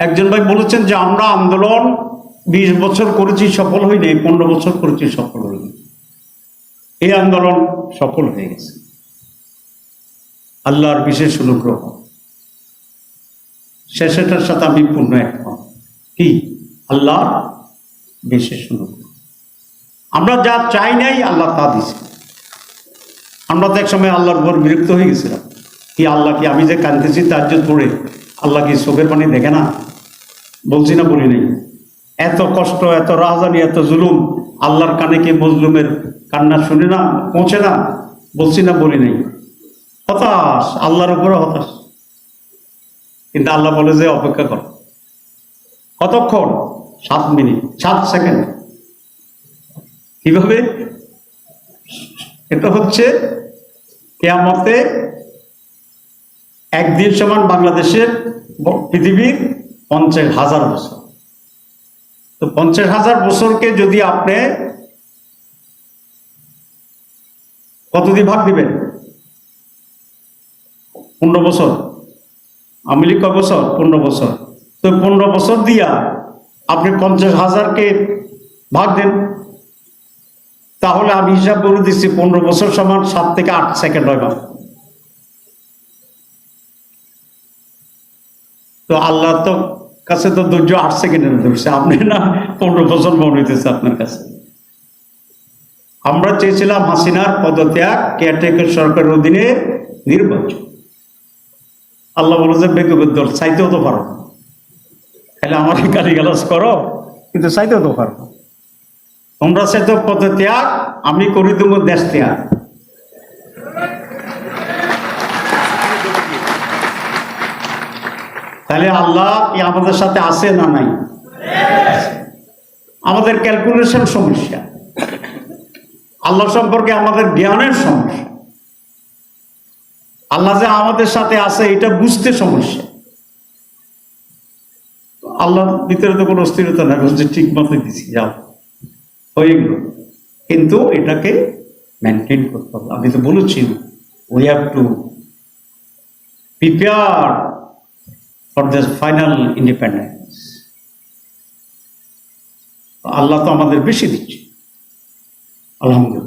একজন ভাই বলেছেন যে, আমরা আন্দোলন বিশ বছর করেছি, সফল হয়নি পনেরো বছর করেছি, সফল হয়নি এই আন্দোলন সফল হয়ে গেছে। আল্লাহর বিশেষ অনুগ্রহ। শেষেটার সাথে আমি পূর্ণ একমত। কি? আল্লাহ বিশেষ অনুগ্রহ। আমরা যা চাই নাই, আল্লাহ তা দিছে। আমরা তো এক সময় আল্লাহর উপর বিরক্ত হয়ে গেছিলাম। কি আল্লাহ কি আমি যে কাঁদতেছি তার জন্য পড়ে আল্লাহ কি চোখের পানি দেখে না? বলছি না বলি নাই। এত কষ্ট, এত রাজধানী এত জুলুম, আল্লাহর কানে কি মজলুমের কান্না শুনে না, পৌঁছে না? বলছি না বলি নাই। হতাশ, আল্লাহর উপরে হতাশ। কিন্তু আল্লাহ বলে যে, অপেক্ষা কর। কতক্ষণ? সাত মিনিট, সাত সেকেন্ড। কীভাবে? এটা হচ্ছে কেয়ামতে একদিন সমান বাংলাদেশের পৃথিবীর পঞ্চাশ হাজার বছর। তো পঞ্চাশ হাজার বছরকে যদি আপনি কত দিয়ে ভাগ দিবেন? পনেরো বছর। আমি লিখ কয় বছর? পনেরো বছর। তো পনেরো বছর দিয়া আপনি পঞ্চাশ হাজারকে ভাগ দেন। তাহলে আমি হিসাব করে দিচ্ছি, পনেরো বছর সমান সাত থেকে আট সেকেন্ড হয়। তো আল্লাহ তো কাছে তো ধৈর্য আট সেকেন্ডের ধরছে আপনি না পনেরো বছর মনে হইতেছে আপনার কাছে। আমরা চেয়েছিলাম হাসিনার পদত্যাগ, কেয়ারটেকার সরকারের অধীনে নির্বাচন। আল্লাহ বলে যে বেগবের দল, চাইতেও তো পারো। তাহলে আমার গালি গালাজ করো, কিন্তু চাইতেও তো পারো তোমরা চাইতে পদত্যাগ, আমি করি দেবো দেশ ত্যাগ। তাহলে আল্লাহ কি আমাদের সাথে আছে না নাই? আমাদের ক্যালকুলেশন সমস্যা। আল্লাহ সম্পর্কে আমাদের জ্ঞানের সমস্যা। আল্লাহ যে আমাদের সাথে আছে, এটা বুঝতে সমস্যা। আল্লাহর ভিতরে তো কোনো অস্থিরতা না যে ঠিক মতো দিছি, যাও। হয়ে গেল। কিন্তু এটাকে মেনটেন করতে হবে। আমি তো বলেছি we have to prepare for this final independence আল্লাহ তো আমাদের বেশি দিচ্ছে। আলহামদুলিল্লাহ।